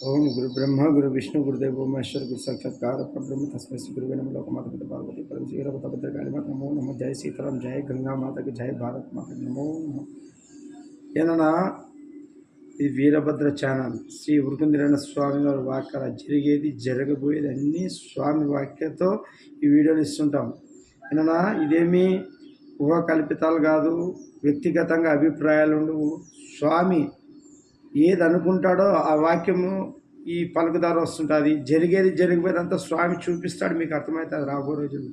ఓం గురు బ్రహ్మ గురు విష్ణు గురుదేవ భూమేశ్వర గురు సాక్షాత్కార బ్రహ్మ తస్మై శ్రీ గురువే నమ. లోకమాత పిత పార్వతి పరం శ్రీరవత మాత నమో నమ. జయ సీతారాం జయ గంగా మాతకి జయ భారత్ మాతకి నమో ఏనన్నా ఇది వీరభద్ర ఛానల్ శ్రీ ఉరుకుందిరైన స్వామి వారి వాక్యాల జరిగేది జరగబోయేది అన్నీ స్వామి వాక్యతో ఈ వీడియోలు ఇస్తుంటాం. ఏనన్నా ఇదేమీ ఊహ కల్పితాలు కాదు వ్యక్తిగతంగా అభిప్రాయాలు ఉండవు స్వామి ఏది అనుకుంటాడో ఆ వాక్యము ఈ పలుకుదారు వస్తుంటుంది. జరిగేది జరిగిపోయేదంతా స్వామి చూపిస్తాడు మీకు అర్థమవుతుంది రాబో రోజులు.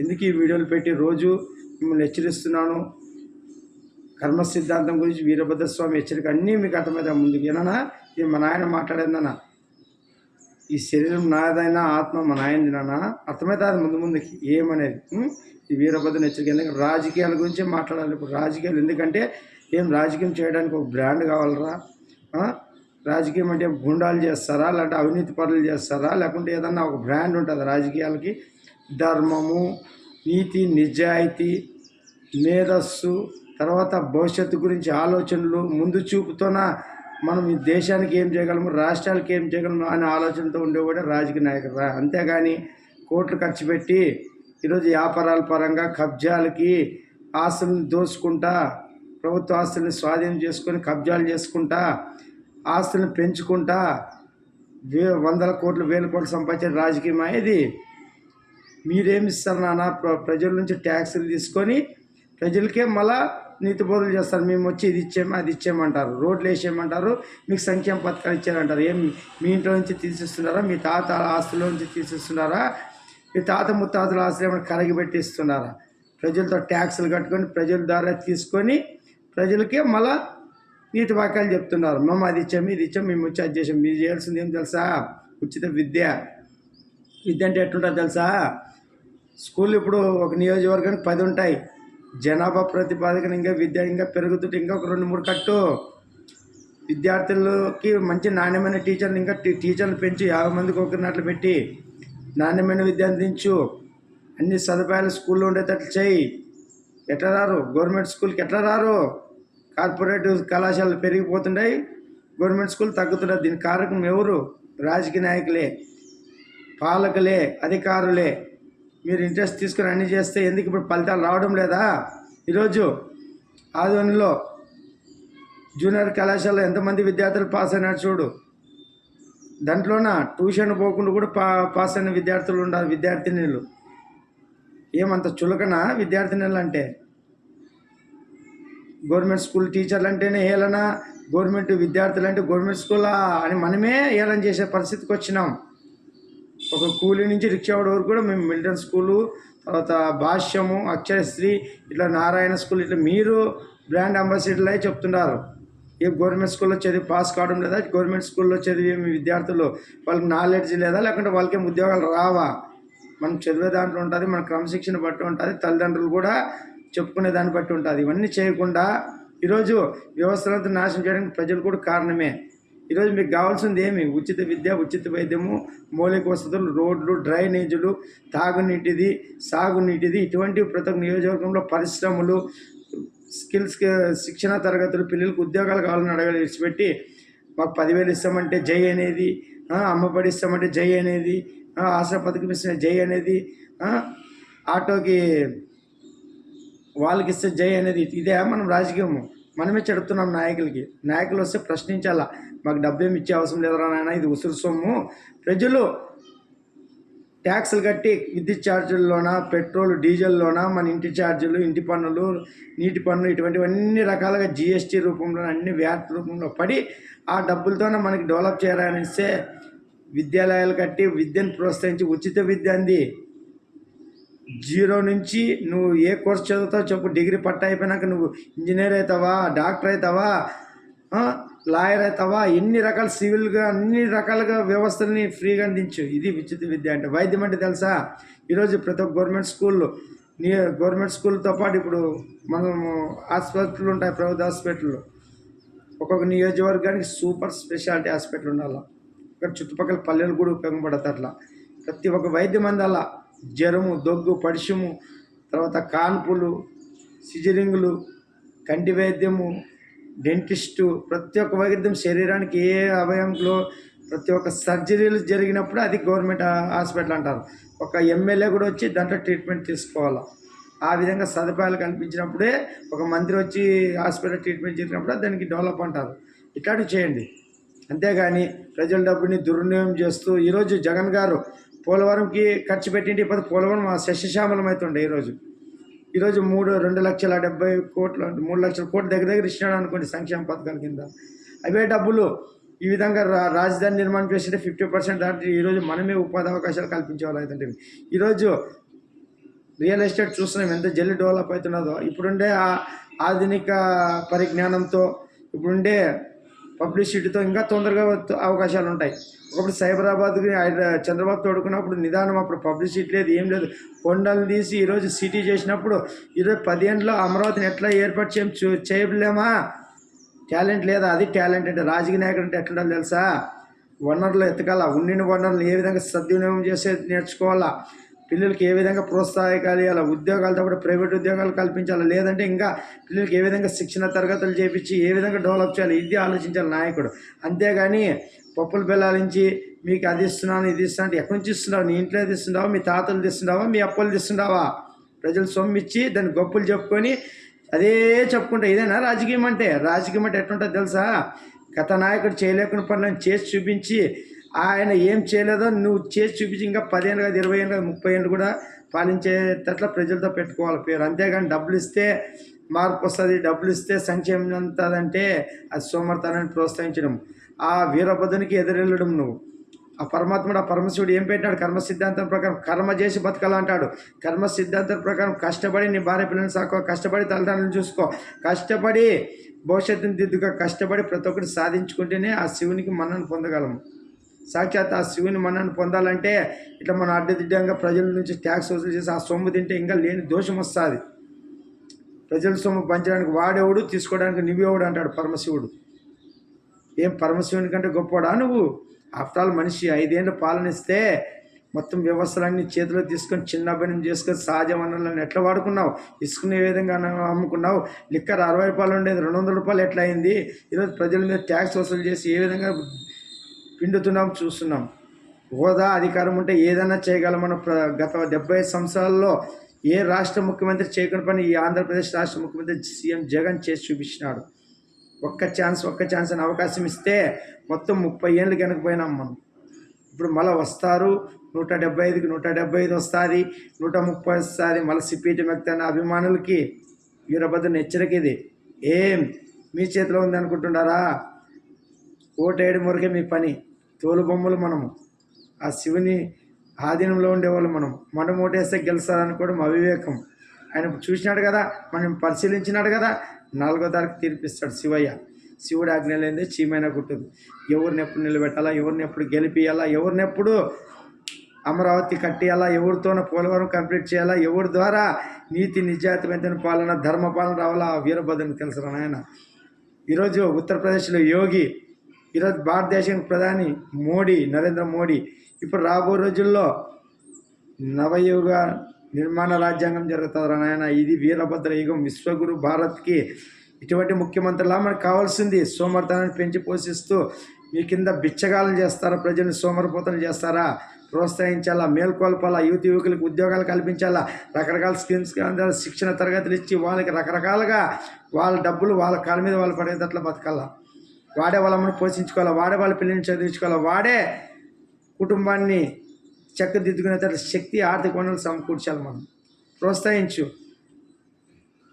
ఎందుకు ఈ వీడియోలు పెట్టి రోజు మిమ్మల్ని హెచ్చరిస్తున్నాను? కర్మ సిద్ధాంతం గురించి వీరభద్ర స్వామి హెచ్చరిక అన్నీ మీకు అర్థమవుతాయి ముందుకు ఏనా ఇది మా నాయన మాట్లాడేందన్నా? ఈ శరీరం నాదైనా ఆత్మ మా నాయనది నాన్న? అర్థమవుతుంది ముందు ముందుకి. ఏమనేది? ఈ వీరభద్ర హెచ్చరిక ఎందుకంటే రాజకీయాల గురించి మాట్లాడాలి. ఇప్పుడు రాజకీయాలు ఎందుకంటే ఏం రాజకీయం చేయడానికి ఒక బ్రాండ్ కావాలరా? రాజకీయం అంటే గుండాలు చేస్తారా? లేకపోతే అవినీతి పనులు చేస్తారా? లేకుంటే ఏదన్నా ఒక బ్రాండ్ ఉంటుంది రాజకీయాలకి? ధర్మము నీతి నిజాయితీ మేధస్సు తర్వాత భవిష్యత్తు గురించి ఆలోచనలు ముందు చూపుతోన మనం ఈ దేశానికి ఏం చేయగలము రాష్ట్రాలకి ఏం చేయగలము అనే ఆలోచనతో ఉండేవాడే రాజకీయ నాయకుడు రా అంతేగాని కోట్లు ఖర్చు పెట్టి ఈరోజు వ్యాపారాల పరంగా కబ్జాలకి ఆస్తులను దోసుకుంటా ప్రభుత్వ ఆస్తుల్ని స్వాధీనం చేసుకొని కబ్జాలు చేసుకుంటా ఆస్తులను పెంచుకుంటా వే వందల కోట్లు వేల కోట్లు సంపాదించిన రాజకీయం ఇది మీరేమి ఇస్తారు నాన్న? ప్ర- ప్రజల నుంచి ట్యాక్సులు తీసుకొని ప్రజలకే మళ్ళా నీతి బోధలు చేస్తారు. మేము వచ్చి ఇది ఇచ్చేమో అది ఇచ్చేయమంటారు. రోడ్లు వేసేయమంటారు మీకు సంక్షేమ పథకాలు ఇచ్చారంటారు ఏం మీ ఇంట్లో నుంచి తీసిస్తున్నారా? మీ తాత ఆస్తుల నుంచి తీసిస్తున్నారా? మీ తాత ముత్తాతల ఆస్తులు ఏమైనా కరగిపెట్టి ఇస్తున్నారా ప్రజలతో ట్యాక్సులు కట్టుకొని ప్రజల ద్వారా తీసుకొని ప్రజలకే మళ్ళా నీతి వాక్యాలు చెప్తున్నారు. మేము అది ఇచ్చాము ఇది ఇచ్చాము మేము వచ్చి అది చేసాం. మీరు చేయాల్సింది ఏం తెలుసా? ఉచిత విద్య. విద్య అంటే ఎట్లుంటుంది తెలుసా? స్కూల్ ఇప్పుడు ఒక నియోజకవర్గానికి పది ఉంటాయి. జనాభా ప్రతిపాదకన ఇంకా విద్య ఇంకా పెరుగుతుంటే ఇంకా ఒక రెండు మూడు కట్టు. విద్యార్థులకి మంచి నాణ్యమైన టీచర్లు ఇంకా టీచర్లు పెంచి యాభై మందికి ఒకరినట్లు పెట్టి నాణ్యమైన విద్య అందించు. అన్ని సదుపాయాలు స్కూల్లో ఉండేటట్లు చేయి. ఎట్లా రారు? గవర్నమెంట్ స్కూల్కి ఎట్లా రారు? కార్పొరేట్ కళాశాలలు పెరిగిపోతున్నాయి గవర్నమెంట్ స్కూల్ తగ్గుతున్నాయి దీని కారకం ఎవరు? రాజకీయ నాయకులే పాలకులే అధికారులే. మీరు ఇంట్రెస్ట్ తీసుకుని అన్ని చేస్తే ఎందుకు ఇప్పుడు ఫలితాలు రావడం లేదా? ఈరోజు ఆధ్వర్యంలో జూనియర్ కళాశాలలో ఎంతమంది విద్యార్థులు పాస్ అయినారు చూడు. దాంట్లోన ట్యూషన్ పోకుండా కూడా పా పాస్ అయిన విద్యార్థులు ఉండాలి విద్యార్థినీలు. ఏమంత చులకన విద్యార్థినీలు అంటే గవర్నమెంట్ స్కూల్ టీచర్లు అంటేనే హేళన గవర్నమెంట్ విద్యార్థులు అంటే గవర్నమెంట్ స్కూల్ అని మనమే ఏలన చేసే పరిస్థితికి వచ్చినాం. ఒక కూలీ నుంచి రిక్షావాడి వరకు కూడా మేము మిల్టన్ స్కూలు తర్వాత భాష్యము అక్షరశ్రీ ఇట్లా నారాయణ స్కూల్ ఇట్లా మీరు బ్రాండ్ అంబాసిడర్లు అయి చెప్తున్నారు. ఏ గవర్నమెంట్ స్కూల్లో చదివి పాస్ కావడం లేదా గవర్నమెంట్ స్కూల్లో చదివే మీ విద్యార్థులు వాళ్ళకి నాలెడ్జ్ లేదా లేకుంటే వాళ్ళకేం ఉద్యోగాలు రావా? మనం చదివే దాంట్లో ఉంటుంది మన క్రమశిక్షణ బట్టి ఉంటుంది తల్లిదండ్రులు కూడా చెప్పుకునే దాన్ని బట్టి ఉంటుంది. ఇవన్నీ చేయకుండా ఈరోజు వ్యవస్థలంతా నాశనం చేయడానికి ప్రజలు కూడా కారణమే. ఈరోజు మీకు కావాల్సింది ఏమి? ఉచిత విద్య ఉచిత వైద్యము మౌలిక వసతులు రోడ్లు డ్రైనేజీలు తాగునీటిది సాగునీటిది ఇటువంటి ప్రతి ఒక్క నియోజకవర్గంలో పరిశ్రమలు స్కిల్స్ శిక్షణ తరగతులు పిల్లలకు ఉద్యోగాలు కావాలని అడగాలి విడిచిపెట్టి మాకు పదివేలు ఇస్తామంటే జై అనేది అమ్మబడి ఇస్తామంటే జై అనేది ఆశ పథకం ఇస్తే జై అనేది ఆటోకి వాళ్ళకి ఇస్తే జై అనేది ఇదే మనం రాజకీయము. మనమే చెడుతున్నాం నాయకులకి. నాయకులు వస్తే ప్రశ్నించాలా? మాకు డబ్బేమి ఇచ్చే అవసరం లేదురా నాయన ఇది ఉసురు సొమ్ము. ప్రజలు ట్యాక్స్లు కట్టి విద్యుత్ ఛార్జీల్లోన పెట్రోల్ డీజిల్లోన మన ఇంటి ఛార్జీలు ఇంటి పన్నులు నీటి పన్ను ఇటువంటివన్నీ రకాలుగా జిఎస్టీ రూపంలో అన్ని వ్యాట్ రూపంలో పడి ఆ డబ్బులతోనే మనకి డెవలప్ చేయాలనిస్తే విద్యాలయాలు కట్టి విద్యను ప్రోత్సహించి ఉచిత విద్య అంది. జీరో నుంచి నువ్వు ఏ కోర్స్ చదువుతావు చెప్పు. డిగ్రీ పట్ట అయిపోయినాక నువ్వు ఇంజనీర్ అవుతావా డాక్టర్ అవుతావా లాయర్ అవుతావా? ఎన్ని రకాల సివిల్గా అన్ని రకాలుగా వ్యవస్థల్ని ఫ్రీగా అందించు. ఇది ఉచిత విద్య అంటే వైద్యం అంటే తెలుసా? ఈరోజు ప్రతి ఒక్క గవర్నమెంట్ స్కూల్ నీ గవర్నమెంట్ స్కూల్తో పాటు ఇప్పుడు మనము హాస్పిటల్ ఉంటాయి ప్రభుత్వ హాస్పిటల్లో. ఒక్కొక్క నియోజకవర్గానికి సూపర్ స్పెషాలిటీ హాస్పిటల్ ఉండాలి. ఇక్కడ చుట్టుపక్కల పల్లెలు కూడా ఉపయోగపడతారు అట్లా ప్రతి ఒక్క వైద్యం అందాల. జ్వరము దగ్గు పడిశము తర్వాత కాన్పులు సిజరింగులు కంటి వైద్యము డెంటిస్టు ప్రతి ఒక్క వైద్యం శరీరానికి ఏ అవయంలో ప్రతి ఒక్క సర్జరీలు జరిగినప్పుడు అది గవర్నమెంట్ హాస్పిటల్ అంటారు. ఒక ఎమ్మెల్యే కూడా వచ్చి దాంట్లో ట్రీట్మెంట్ తీసుకోవాలి? ఆ విధంగా సదుపాయాలు కల్పించినప్పుడే ఒక మంత్రి వచ్చి హాస్పిటల్ ట్రీట్మెంట్ చేసినప్పుడు దానికి డెవలప్ అంటారు. ఇట్లాంటివి చేయండి. అంతేగాని ప్రజల డబ్బుని దుర్వినియోగం చేస్తూ ఈరోజు జగన్ గారు పోలవరంకి ఖర్చు పెట్టింటే ఇప్పుడు పోలవరం శశశ్యామలం అవుతుండే ఈరోజు. ఈరోజు మూడు రెండు లక్షల డెబ్బై కోట్ల మూడు లక్షల కోట్ల దగ్గర దగ్గర ఇచ్చినాడు అనుకోండి సంక్షేమ పథకాల కింద. అవే డబ్బులు ఈ విధంగా రా రాజధాని నిర్మాణం చేసింటే ఫిఫ్టీ పర్సెంట్ దాటి ఈరోజు మనమే ఉపాధి అవకాశాలు కల్పించే వాళ్ళు అవుతుంటే ఈరోజు రియల్ ఎస్టేట్ చూస్తున్నాం ఎంత జల్లి డెవలప్ అవుతున్నదో. ఇప్పుడుండే ఆ ఆధునిక పరిజ్ఞానంతో ఇప్పుడుండే పబ్లిసిటీతో ఇంకా తొందరగా అవకాశాలు ఉంటాయి ఒకప్పుడు సైబరాబాద్కి ఆయన చంద్రబాబు తోడుకున్నప్పుడు నిదానం అప్పుడు పబ్లిసిటీ లేదు ఏం లేదు. కొండలు తీసి ఈరోజు సిటీ చేసినప్పుడు ఈరోజు పదిహేనులో అమరావతిని ఎట్లా ఏర్పాటు చేయం చూ- చేయలేమా? టాలెంట్ లేదా? అది టాలెంట్ అంటే రాజకీయ నాయకుడు అంటే ఎట్లా తెలుసా? వనరులు ఎత్తకాల ఉండిన వనరులు ఏ విధంగా సద్వినియోగం చేసేది నేర్చుకోవాలా? పిల్లలకి ఏ విధంగా ప్రోత్సాహకాలు అలా ఉద్యోగాలతో పాటు ప్రైవేట్ ఉద్యోగాలు కల్పించాలి లేదంటే ఇంకా పిల్లలకి ఏ విధంగా శిక్షణ తరగతులు చేపించి ఏ విధంగా డెవలప్ చేయాలి ఇది ఆలోచించాలి నాయకుడు. అంతేగాని పప్పులు బెల్లాలించి మీకు అది ఇస్తున్నాను ఇది ఇస్తున్నాను అంటే ఎక్కడి నుంచి ఇస్తున్నావు? నీ ఇంట్లో ఇస్తున్నావా? మీ తాతలు తీస్తున్నావా మీ అప్పులు తీస్తున్నావా ప్రజలు సొమ్ము ఇచ్చి దాన్ని గొప్పలు చెప్పుకొని అదే చెప్పుకుంటా ఇదేనా రాజకీయం అంటే? రాజకీయం అంటే ఎట్లుంటుందో తెలుసా? గత నాయకుడు చేయలేకుండా పనులను చేసి చూపించి ఆయన ఏం చేయలేదో నువ్వు చేసి చూపించి ఇంకా పదిహేను కాదు ఇరవై ఏళ్ళు కాదు ముప్పై ఏళ్ళు కూడా పాలించేటట్ల ప్రజలతో పెట్టుకోవాలి పేరు. అంతేగాని డబ్బులు ఇస్తే మార్పు వస్తుంది డబ్బులు ఇస్తే సంక్షేమం అంతదంటే అది సోమర్థాన్ని ప్రోత్సహించడం. ఆ వీరభద్రునికి ఎదురెళ్ళడం నువ్వు. ఆ పరమాత్ముడు ఆ పరమశివుడు ఏం పెట్టాడు కర్మ సిద్ధాంతం ప్రకారం కర్మ చేసి బతకాలంటాడు కర్మ సిద్ధాంతం ప్రకారం కష్టపడి నీ భార్య పిల్లల్ని సాకో కష్టపడి తల్లిదండ్రులను చూసుకో. కష్టపడి భవిష్యత్తుని దిద్దుగా కష్టపడి ప్రతి ఒక్కటి సాధించుకుంటేనే ఆ శివునికి మన్నను పొందగలము సాక్షాత్ ఆ శివుని మన్నను పొందాలంటే ఇట్లా మనం అడ్డదిడ్డంగా ప్రజల నుంచి ట్యాక్స్ వసూలు చేసి ఆ సొమ్ము తింటే ఇంకా లేని దోషం వస్తుంది. ప్రజల సొమ్ము పంచడానికి వాడేవాడు తీసుకోవడానికి నువ్వేవాడు అంటాడు పరమశివుడు. ఏం పరమశివుని కంటే గొప్పవాడా నువ్వు? ఆఫ్టర్ ఆల్ మనిషి ఐదేళ్ళు పాలనిస్తే మొత్తం వ్యవస్థలన్నీ చేతిలో తీసుకొని చిన్న చేసుకొని సహజ వనరులను ఎట్లా వాడుకున్నావు? ఇసుకుని ఏ విధంగా అమ్ముకున్నావు? లిక్కర్ అరవై రూపాయలు ఉండేది రెండు వందల రూపాయలు ఎట్లా అయింది? ఈరోజు ప్రజల మీద ట్యాక్స్ వసూలు చేసి ఏ విధంగా పిండుతున్నాం చూస్తున్నాం. హోదా అధికారం ఉంటే ఏదైనా చేయగలమన్న గత డెబ్బై సంవత్సరాల్లో ఏ రాష్ట్ర ముఖ్యమంత్రి చేయకుండా పని ఈ ఆంధ్రప్రదేశ్ రాష్ట్ర ముఖ్యమంత్రి సీఎం జగన్ చేసి చూపించినాడు. ఒక్క ఛాన్స్ ఒక్క ఛాన్స్ అని అవకాశం ఇస్తే మొత్తం ముప్పై ఏళ్ళు వెనకపోయినాం మనం. ఇప్పుడు మళ్ళీ వస్తారు నూట డెబ్బై ఐదుకి నూట డెబ్బై ఐదు వస్తుంది నూట ముప్పై వస్తుంది. మళ్ళీ సిపిటి మెక్తాన అభిమానులకి వీరభద్రుని హెచ్చరిక ఇది. ఏం? మీ చేతిలో ఉంది అనుకుంటున్నారా? ఓటేయడం వరకే మీ పని. తోలు బొమ్మలు మనము. ఆ శివుని ఆధీనంలో ఉండేవాళ్ళు మనం. మనం ఓటేస్తే గెలుస్తారనుకోవడం అవివేకం. ఆయన చూసినాడు కదా మనం పరిశీలించినాడు కదా నాలుగో తారీఖు తీర్పిస్తాడు శివయ్య. శివుడు ఆజ్ఞ లేదే చీమైన కుట్టదు. ఎవరిని ఎప్పుడు నిలబెట్టాలా ఎవరిని ఎప్పుడు గెలిపియాలా ఎవరిని ఎప్పుడు అమరావతి కట్టేయాలా ఎవరితోన పోలవరం కంప్లీట్ చేయాలా ఎవరి ద్వారా నీతి నిజాతమైన పాలన ధర్మ పాలన రావాలా వీరభద్రుని తెలుసు నాయన. ఈరోజు ఉత్తరప్రదేశ్లో యోగి ఈరోజు భారతదేశానికి ప్రధాని మోడీ నరేంద్ర మోడీ ఇప్పుడు రాబో రోజుల్లో నవయుగ నిర్మాణ రాజ్యాంగం జరుగుతుంది నాయన. ఇది వీరభద్ర యుగం. విశ్వగురు భారత్కి ఇటువంటి ముఖ్యమంత్రిలా మనకు కావాల్సింది సోమర్థనాన్ని పెంచి పోషిస్తూ మీ కింద బిచ్చగాలను చేస్తారా? ప్రజల్ని సోమరపోతలు చేస్తారా? ప్రోత్సహించాలా? మేల్కొల్పాలా? యువత యువకులకు ఉద్యోగాలు కల్పించాలా? రకరకాల స్కీమ్స్ శిక్షణ తరగతులు ఇచ్చి వాళ్ళకి రకరకాలుగా వాళ్ళ డబ్బులు వాళ్ళ కాళ్ళ మీద వాళ్ళు పడేటట్లు బతకాలా? వాడే వాళ్ళని పోషించుకోవాలి? వాడే వాళ్ళ పిల్లల్ని చదివించుకోవాలి? వాడే కుటుంబాన్ని చక్కదిద్దుకునేటట్టు శక్తి ఆర్థిక వనరులు సమకూర్చాలి మనం. ప్రోత్సహించు.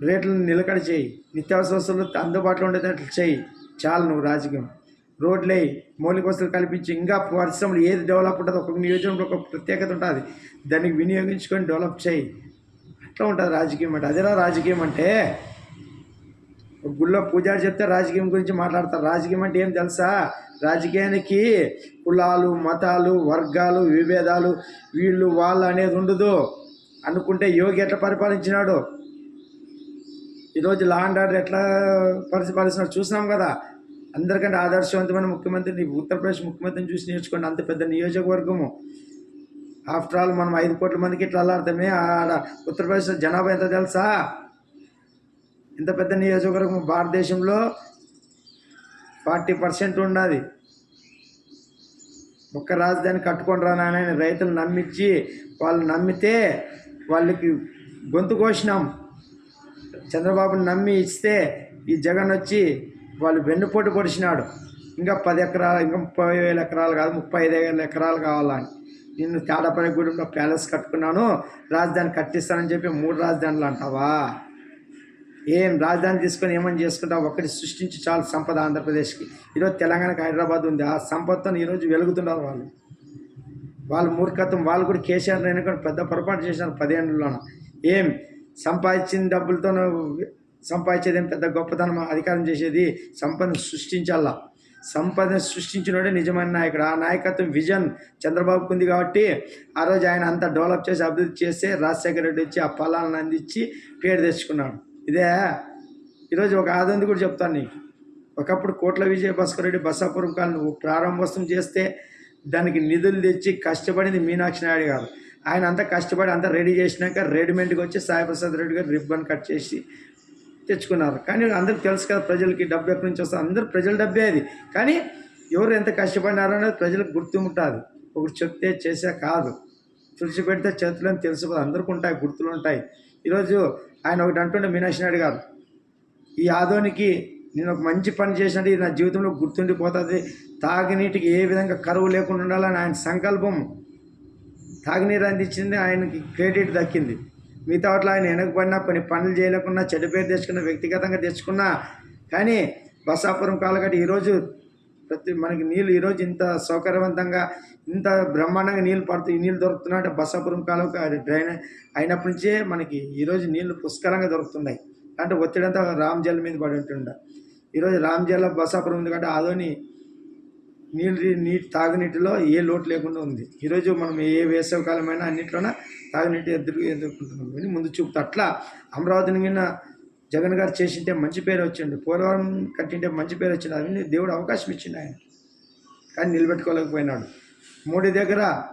రేట్లను నిలకడ చేయి. నిత్యావసర వస్తువులు అందుబాటులో ఉండేటట్లు చేయి. చాలు నువ్వు రాజకీయం. రోడ్లే మౌలిక వస్తువులు కల్పించి ఇంకా పరిశ్రమలు ఏది డెవలప్ ఉంటుందో ఒక్కొక్క నియోజకవర్గంలో ఒక ప్రత్యేకత ఉంటుంది. దానికి వినియోగించుకొని డెవలప్ చేయి. అట్లా ఉంటుంది రాజకీయం అంటే. అదేలా రాజకీయం అంటే గుళ్ళో పూజారి చెప్తే రాజకీయం గురించి మాట్లాడతారు. రాజకీయం అంటే ఏం తెలుసా? రాజకీయానికి కులాలు మతాలు వర్గాలు విభేదాలు వీళ్ళు వాళ్ళు అనేది ఉండదు. అనుకుంటే యోగి ఎట్లా పరిపాలించినాడు? ఈరోజు లా అండ్ ఆర్డర్ ఎట్లా పరిపాలిస్తున్నాడు చూసినాం కదా? అందరికంటే ఆదర్శవంతమైన ముఖ్యమంత్రిని ఉత్తరప్రదేశ్ ముఖ్యమంత్రిని చూసి నేర్చుకోండి. అంత పెద్ద నియోజకవర్గము. ఆఫ్టర్ ఆల్ మనం ఐదు కోట్ల మందికి ఇట్లా అల్లాడతామే? ఆడ ఉత్తరప్రదేశ్ జనాభా ఎంత తెలుసా? ఇంత పెద్ద నియోజకవర్గం భారతదేశంలో ఫార్టీ పర్సెంట్ ఉన్నది ఒక్క రాజధాని కట్టుకొని రానని రైతులు నమ్మించి వాళ్ళు నమ్మితే వాళ్ళకి గొంతు కోసినాం. చంద్రబాబుని నమ్మి ఇస్తే ఈ జగన్ వచ్చి వాళ్ళు వెన్నుపోటు పొడిచినాడు ఇంకా పది ఎకరాలు ఇంకా ముప్పై వేల ఎకరాలు కాదు ముప్పై ఐదు వేల ఎకరాలు కావాలని. నిన్ను తేడాపల్లిగూడెంలో ప్యాలెస్ కట్టుకున్నాను రాజధాని కట్టిస్తానని చెప్పి మూడు రాజధానులు అంటావా? ఏం రాజధాని తీసుకొని ఏమని చేసుకుంటావు? ఒకటి సృష్టించి చాలు సంపద ఆంధ్రప్రదేశ్కి. ఈరోజు తెలంగాణకి హైదరాబాద్ ఉంది. ఆ సంపదతో ఈరోజు వెలుగుతున్నారు వాళ్ళు. వాళ్ళ మూర్ఖత్వం వాళ్ళు కూడా కేసీఆర్ ఎన్నుకొని పెద్ద పొరపాటు చేశారు పదేళ్ళలోన ఏం సంపాదించిన డబ్బులతో సంపాదించేది ఏం పెద్ద గొప్పతనం అధికారం చేసేది సంపదను సృష్టించాలా? సంపదను సృష్టించినోడే నిజమైన నాయకుడు. ఆ నాయకత్వం విజన్ చంద్రబాబుకు ఉంది కాబట్టి ఆ రోజు ఆయన అంతా డెవలప్ చేసి అభివృద్ధి చేస్తే రాజశేఖర రెడ్డి వచ్చి ఆ ఫలాలను అందించి పేరు తెచ్చుకున్నాడు. ఇదే. ఈరోజు ఒక ఆదంది కూడా చెప్తాను నీకు. ఒకప్పుడు కోట్ల విజయ భాస్కర్ రెడ్డి బసాపురం కాలనీ ప్రారంభోత్సవం చేస్తే దానికి నిధులు తెచ్చి కష్టపడింది మీనాక్షి నాయుడు గారు. ఆయన అంతా కష్టపడి అంతా రెడీ చేసినాక రెడీమేడ్కి వచ్చి సాయిప్రసాద్ రెడ్డి గారు రిబ్బన్ కట్ చేసి తెచ్చుకున్నారు. కానీ అందరికి తెలుసు కదా ప్రజలకి డబ్బు ఎక్కడి నుంచి వస్తుంది. అందరు ప్రజల డబ్బే అది. కానీ ఎవరు ఎంత కష్టపడినారో అనేది ప్రజలకు గుర్తుంటుంది. ఒకటి చెప్తే చేసే కాదు. తుడిచిపెడితే చేతులు అని తెలుసు అందరికీ ఉంటాయి గుర్తులు ఉంటాయి ఈరోజు ఆయన ఒకటి అంటుండే మీనాక్షి నాయుడు గారు ఈ ఆదోనికి నేను ఒక మంచి పని చేసినట్టు ఇది నా జీవితంలో గుర్తుండిపోతుంది. తాగినీటికి ఏ విధంగా కరువు లేకుండా ఉండాలని ఆయన సంకల్పం తాగునీరు అందించింది ఆయనకి క్రెడిట్ దక్కింది. మిగతా వాటిలో ఆయన వెనకబడినా కొన్ని పనులు చేయలేకున్నా చెడ్డ పేరు తెచ్చుకున్నా వ్యక్తిగతంగా తెచ్చుకున్నా. కానీ బసాపురం కాలగట్టి ఈరోజు ప్రతి మనకి నీళ్ళు ఈరోజు ఇంత సౌకర్యవంతంగా ఇంత బ్రహ్మాండంగా నీళ్ళు పడుతుంది నీళ్ళు దొరుకుతున్నాయి అంటే బసాపురం కాలువకు అది డ్రైన్ అయినప్పటి నుంచే మనకి ఈరోజు నీళ్ళు పుష్కలంగా దొరుకుతున్నాయి. అంటే ఒత్తిడి అంతా రామ్ జల్ మీద పడి ఉంటుండ. ఈరోజు రామ్ జల్ బసాపురం ఉంది కాబట్టి ఆదోని నీళ్ళు నీటి తాగునీటిలో ఏ లోటు లేకుండా ఉంది. ఈరోజు మనం ఏ వేసవికాలమైనా అన్నింటిలోన తాగునీటి ఎదురు ఎదుర్కొంటున్నాం. ముందు చూపుతా. అట్లా అమరావతిని కింద జగన్ గారు చేసింటే మంచి పేరు వచ్చిండు పోలవరం కట్టింటే మంచి పేరు వచ్చింది అవన్నీ దేవుడు అవకాశం ఇచ్చిండు ఆయన. కానీ నిలబెట్టుకోలేకపోయినాడు. మోడీ దగ్గర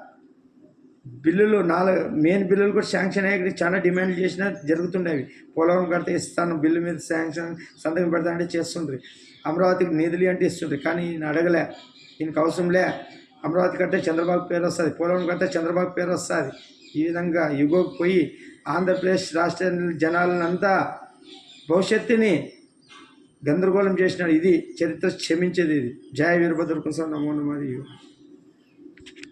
బిల్లులు నాలుగు మెయిన్ బిల్లులు కూడా శాంక్షన్ అయ్యి చాలా డిమాండ్ చేసినా జరుగుతుండేవి. పోలవరం కడితే ఇస్తాను బిల్లు మీద శాంక్షన్ సంతకం పెడతా అంటే చేస్తుండ్రి. అమరావతికి నిధులు అంటే ఇస్తుండ్రి. కానీ ఈయన అడగలే ఈయనకు అవసరంలే అమరావతి కడితే చంద్రబాబు పేరు వస్తుంది పోలవరం కడితే చంద్రబాబు పేరు వస్తుంది. ఈ విధంగా యుగోకి పోయి ఆంధ్రప్రదేశ్ రాష్ట్ర జనాలనంతా భవిష్యత్తుని గందరగోళం చేసినాడు. ఇది చరిత్ర క్షమించేది ఇది. జయ వీరభద్ర కోసం నమో మరియు